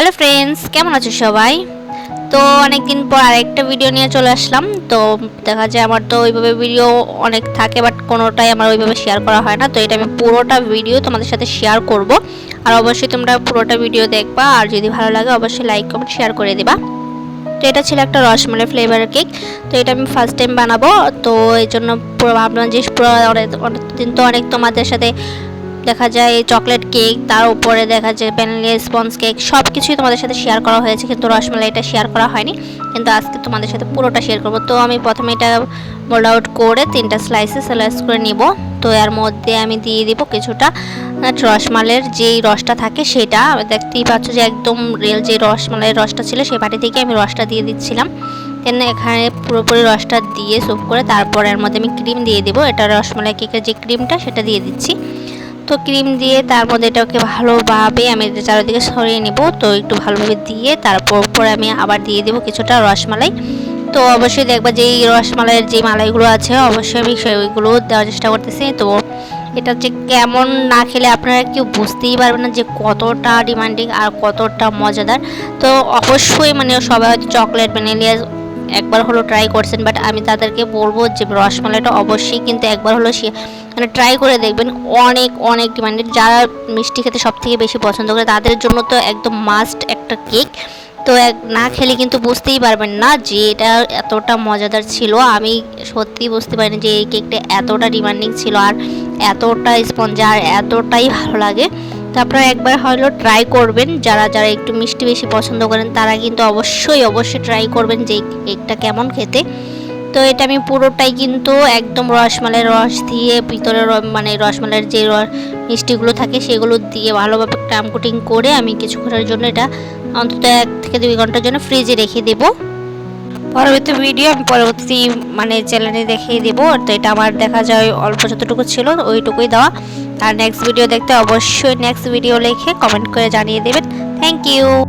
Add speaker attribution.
Speaker 1: Hello friends কেমন আছো সবাই? তো অনেকদিন পর আরেকটা ভিডিও নিয়ে চলে আসলাম। তো দেখা যায় আমার তো ওইভাবে ভিডিও অনেক থাকে বাট কোনোটাই আমার ওইভাবে শেয়ার করা হয় না। তো এটা আমি পুরোটা ভিডিও তোমাদের সাথে শেয়ার করব। আর অবশ্যই তোমরা পুরোটা ভিডিও দেখবা। আর যদি ভালো লাগে, অবশ্যই লাইক কমেন্ট শেয়ার করে দেবা। তো এটা ছিল একটা রসমালাই ফ্লেভার কেক তো এটা আমি ফার্স্ট টাইম বানাবো। তো এই জন্য পুরো ভাবলাম যে পুরো অনেক অনেক দিন তো অনেক তোমাদের সাথে দেখা যায় চকলেট কেক তার উপরে দেখা যায় ভ্যানিলা স্পঞ্জ কেক সব কিছুই তোমাদের সাথে শেয়ার করা হয়েছে, কিন্তু রসমালাইটা শেয়ার করা হয়নি। কিন্তু আজকে তোমাদের সাথে পুরোটা শেয়ার করব। তো আমি প্রথমে এটা মোল্ড আউট করে তিনটা স্লাইসে স্লাইস করে নিব। তো এর মধ্যে আমি দিয়ে দিব কিছুটা রসমালের যেই রসটা থাকে সেটা। দেখতেই পাচ্ছ যে একদম রিয়েল যে রসমালাইয়ের রসটা ছিল সেই বাটি থেকে আমি রসটা দিয়ে দিচ্ছিলাম। দেন এখানে পুরোপুরি রসটা দিয়ে সুপ করে তারপর এর মধ্যে আমি ক্রিম দিয়ে দেবো। এটা রসমালাই কেকের যে ক্রিমটা সেটা দিয়ে দিচ্ছি। তো ক্রিম দিয়ে তার মধ্যে এটাকে ভালোভাবে আমি চারিদিকে সরিয়ে নেব। তো একটু ভালোভাবে দিয়ে তারপর উপরে আমি আবার দিয়ে দেবো কিছুটা রসমালাই। তো অবশ্যই দেখবা যে এই রসমালাইয়ের যে মালাইগুলো আছে, অবশ্যই আমি সেইগুলো দেওয়ার চেষ্টা করতেছি। তো এটা যে কেমন না খেলে আপনারা কেউ বুঝতেই পারবেন না যে কতটা ডিমান্ডিং আর কতটা মজাদার। তো অবশ্যই মানে সবাই হয়তো চকলেট, ভ্যানিলিয়া একবার হলো ট্রাই করছেন বাট আমি তাদেরকে বলব যে রসমালাইটা অবশ্যই কিন্তু একবার হলো সে মানে ট্রাই করে দেখবেন অনেক অনেক ডিমান্ডেড যারা মিষ্টি খেতে সব থেকে বেশি পছন্দ করে, তাদের জন্য তো একদম মাস্ট একটা কেক তো এক, না খেলে কিন্তু বুঝতেই পারবেন না যে এটা এতটা মজাদার ছিল। আমি সত্যি বুঝতে পারিনি যে এই কেকটা এতটা ডিমান্ডিং ছিল, আর এতটা স্পঞ্জ আর এতটাই ভালো লাগে। তো আপনারা একবার হলো ট্রাই করবেন। যারা যারা একটু মিষ্টি বেশি পছন্দ করেন, তারা কিন্তু অবশ্যই অবশ্যই ট্রাই করবেন যে কেকটা কেমন খেতে। তো এটা আমি পুরোটাই কিন্তু একদম রসমালাইয়ের রস দিয়ে ভিতরে মানে রসমালাইয়ের যে মিষ্টিগুলো থাকে, সেগুলো দিয়ে ভালোভাবে ক্রাম কোটিং করে আমি কিছুক্ষণের জন্য এটা অন্তত এক থেকে দুই ঘণ্টার জন্য ফ্রিজে রেখে দেবো। পরবর্তী ভিডিও আমি পরবর্তী মানে চ্যানেলে দেখিয়ে দেবো। তো এটা আমার দেখা যায় অল্প যতটুকু ছিল, ওইটুকুই দেওয়া। আর নেক্সট ভিডিও দেখতে অবশ্যই নেক্সট ভিডিও লিখে কমেন্ট করে জানিয়ে দেবেন। Thank you